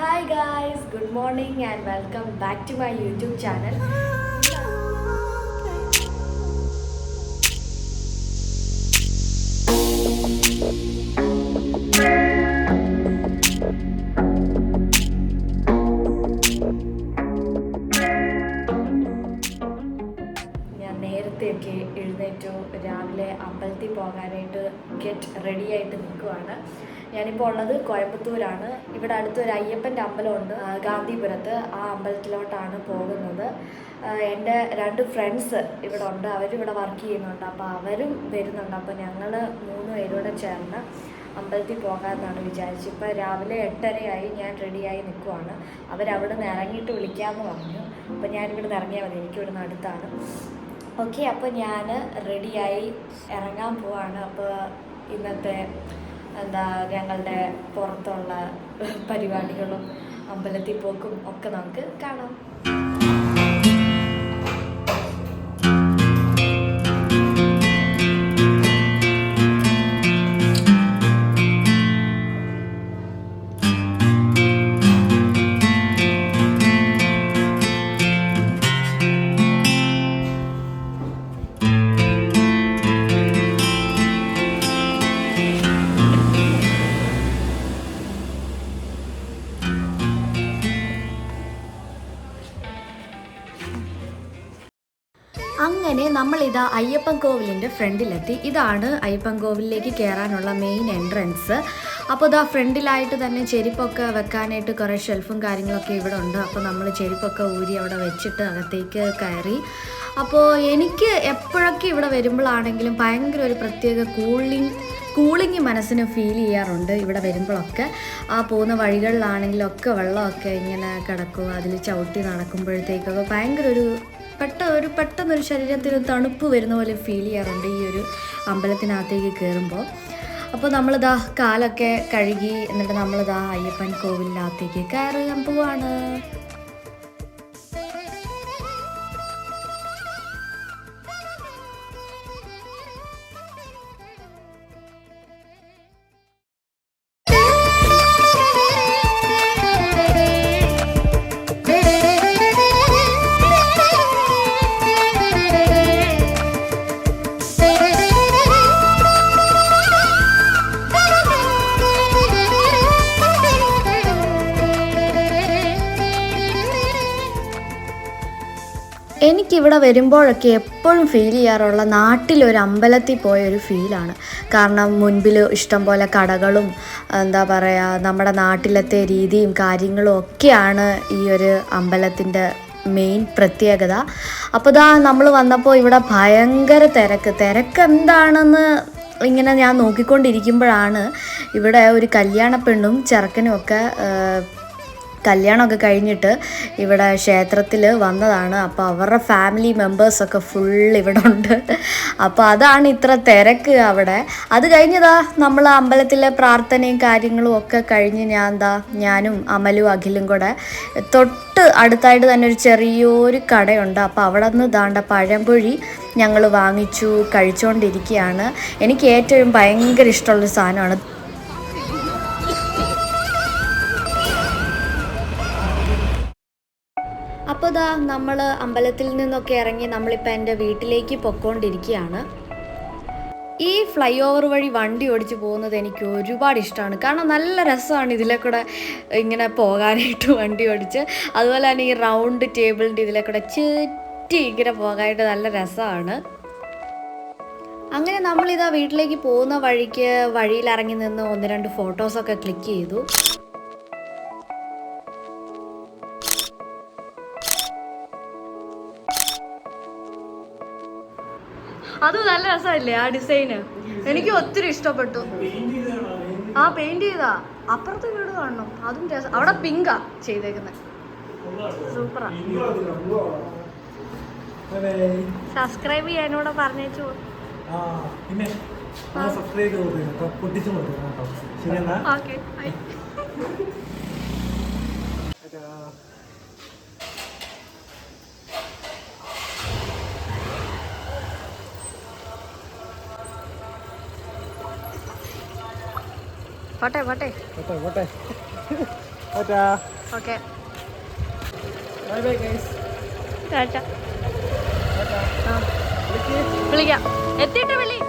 Hi guys, good morning and welcome back to my YouTube channel. നേരത്തെയൊക്കെ എഴുന്നേറ്റു രാവിലെ അമ്പലത്തിൽ പോകാനായിട്ട് ഗെറ്റ് റെഡി ആയിട്ട് നിൽക്കുവാണ് ഞാനിപ്പോൾ ഉള്ളത് കോയമ്പത്തൂരാണ് ഇവിടെ അടുത്ത് ഒരു അയ്യപ്പൻ്റെ അമ്പലമുണ്ട് ഗാന്ധിപുരത്ത് ആ അമ്പലത്തിലോട്ടാണ് പോകുന്നത് എൻ്റെ രണ്ട് ഫ്രണ്ട്സ് ഇവിടെ ഉണ്ട് അവരിവിടെ വർക്ക് ചെയ്യുന്നുണ്ട് അപ്പോൾ അവരും വരുന്നുണ്ട് അപ്പോൾ ഞങ്ങൾ മൂന്ന് പേരോടെ ചേർന്ന് അമ്പലത്തിൽ പോകാമെന്നാണ് വിചാരിച്ചത് ഇപ്പോൾ രാവിലെ എട്ടരയായി ഞാൻ റെഡിയായി നിൽക്കുവാണ് അവരവിടെ നിന്ന് ഇറങ്ങിയിട്ട് വിളിക്കാമെന്ന് പറഞ്ഞു അപ്പോൾ ഞാനിവിടെ നിന്ന് ഇറങ്ങിയാൽ മതി എനിക്കിവിടെ നിന്ന് അടുത്താണ് ഓക്കെ അപ്പോൾ ഞാൻ റെഡിയായി ഇറങ്ങാൻ പോവാണ് അപ്പോൾ ഇന്നത്തെ എന്താ ഞങ്ങളുടെ പുറത്തുള്ള പരിപാടികളും അമ്പലത്തിൽ പോക്കും ഒക്കെ നമുക്ക് കാണാം അങ്ങനെ നമ്മൾ ഇതാ അയ്യപ്പൻ കോവിലിൻ്റെ ഫ്രണ്ടിലെത്തി ഇതാണ് അയ്യപ്പൻ കോവിലിലേക്ക് കയറാനുള്ള മെയിൻ എൻട്രൻസ് അപ്പോൾ ഇതാ ഫ്രണ്ടിലായിട്ട് തന്നെ ചെരുപ്പൊക്കെ വെക്കാനായിട്ട് കുറേ ഷെൽഫും കാര്യങ്ങളൊക്കെ ഇവിടെ ഉണ്ട് അപ്പോൾ നമ്മൾ ചെരുപ്പൊക്കെ ഊരി അവിടെ വെച്ചിട്ട് അകത്തേക്ക് കയറി അപ്പോൾ എനിക്ക് എപ്പോഴൊക്കെ ഇവിടെ വരുമ്പോഴാണെങ്കിലും ഭയങ്കര ഒരു പ്രത്യേക കൂളിംഗ് കൂളിംഗ് മനസ്സിന് ഫീൽ ചെയ്യാറുണ്ട് ഇവിടെ വരുമ്പോഴൊക്കെ ആ പോകുന്ന വഴികളിലാണെങ്കിലൊക്കെ വെള്ളമൊക്കെ ഇങ്ങനെ കിടക്കും അതിൽ ചവിട്ടി നടക്കുമ്പോഴത്തേക്കൊക്കെ ഭയങ്കര ഒരു പെട്ട ഒരു പെട്ടെന്നൊരു ശരീരത്തിന് തണുപ്പ് വരുന്ന പോലെ ഫീൽ ചെയ്യാറുണ്ട് ഈ ഒരു അമ്പലത്തിനകത്തേക്ക് കയറുമ്പോൾ അപ്പോൾ നമ്മളിതാ കാലൊക്കെ കഴുകി എന്നിട്ട് നമ്മളിതാ അയ്യപ്പൻ കോവിലിനകത്തേക്ക് കയറി പോവാണ് എനിക്കിവിടെ വരുമ്പോഴൊക്കെ എപ്പോഴും ഫീൽ ചെയ്യാറുള്ള നാട്ടിലൊരു അമ്പലത്തിൽ പോയ ഒരു ഫീലാണ് കാരണം മുൻപിൽ ഇഷ്ടംപോലെ കടകളും എന്താ പറയുക നമ്മുടെ നാട്ടിലത്തെ രീതിയും കാര്യങ്ങളും ഒക്കെയാണ് ഈ ഒരു അമ്പലത്തിൻ്റെ മെയിൻ പ്രത്യേകത അപ്പോൾ ഇതാ നമ്മൾ വന്നപ്പോൾ ഇവിടെ ഭയങ്കര തിരക്ക് തിരക്ക് എന്താണെന്ന് ഇങ്ങനെ ഞാൻ നോക്കിക്കൊണ്ടിരിക്കുമ്പോഴാണ് ഇവിടെ ഒരു കല്യാണ പെണ്ണും ചെറുക്കനും ഒക്കെ കല്യാണമൊക്കെ കഴിഞ്ഞിട്ട് ഇവിടെ ക്ഷേത്രത്തിൽ വന്നതാണ് അപ്പോൾ അവരുടെ ഫാമിലി മെമ്പേഴ്സൊക്കെ ഫുൾ ഇവിടെ ഉണ്ട് അപ്പോൾ അതാണ് ഇത്ര തിരക്ക് അവിടെ അത് കഴിഞ്ഞതാ നമ്മൾ അമ്പലത്തിലെ പ്രാർത്ഥനയും കാര്യങ്ങളും ഒക്കെ കഴിഞ്ഞ് ഞാൻ എന്താ ഞാനും അമലും അഖിലും കൂടെ തൊട്ട് അടുത്തായിട്ട് തന്നെ ഒരു ചെറിയൊരു കടയുണ്ട് അപ്പോൾ അവിടെ നിന്ന് ദാണ്ട പഴംപൊഴി ഞങ്ങൾ വാങ്ങിച്ചു കഴിച്ചുകൊണ്ടിരിക്കുകയാണ് എനിക്ക് ഏറ്റവും ഭയങ്കര ഇഷ്ടമുള്ള സാധനമാണ് അപ്പോൾ ദാ നമ്മൾ അമ്പലത്തിൽ നിന്നൊക്കെ ഇറങ്ങി നമ്മളിപ്പോൾ എൻ്റെ വീട്ടിലേക്ക് പൊക്കോണ്ടിരിക്കുകയാണ് ഈ ഫ്ലൈ ഓവർ വഴി വണ്ടി ഓടിച്ച് പോകുന്നത് എനിക്ക് ഒരുപാട് ഇഷ്ടമാണ് കാരണം നല്ല രസമാണ് ഇതിലെ കൂടെ ഇങ്ങനെ പോകാനായിട്ട് വണ്ടി ഓടിച്ച് അതുപോലെ തന്നെ ഈ റൗണ്ട് ടേബിളിൻ്റെ ഇതിലെ കൂടെ ചുറ്റി ഇങ്ങനെ പോകാനായിട്ട് നല്ല രസമാണ് അങ്ങനെ നമ്മളിതാ വീട്ടിലേക്ക് പോകുന്ന വഴിക്ക് വഴിയിൽ ഇറങ്ങി നിന്ന് ഒന്ന് രണ്ട് ഫോട്ടോസൊക്കെ ക്ലിക്ക് ചെയ്തു അത് നല്ല രസമല്ലേ ആ ഡിസൈന് എനിക്ക് ഒത്തിരി ഇഷ്ടപ്പെട്ടു ആ പെയിന്റ് ചെയ്താ അപ്പുറത്തെ വീട് കാണണം അതും രസം അവിടെ പിങ്കാ ചെയ്തേക്കുന്നത് സൂപ്പറാ സബ്സ്ക്രൈബ് ചെയ്യാനോടെ പറഞ്ഞേച്ചു സബ്സ്ക്രൈബ് ചെയ്ത് പൊട്ടിച്ചു കൊടുക്കണം കേട്ടോ ശരിയെന്നാ ഓക്കെ പോട്ടെ പോട്ടെ പോട്ടെ പോട്ടെ tata okay bye bye guys tata വിളിക്കാം എത്തിട്ട് വിളി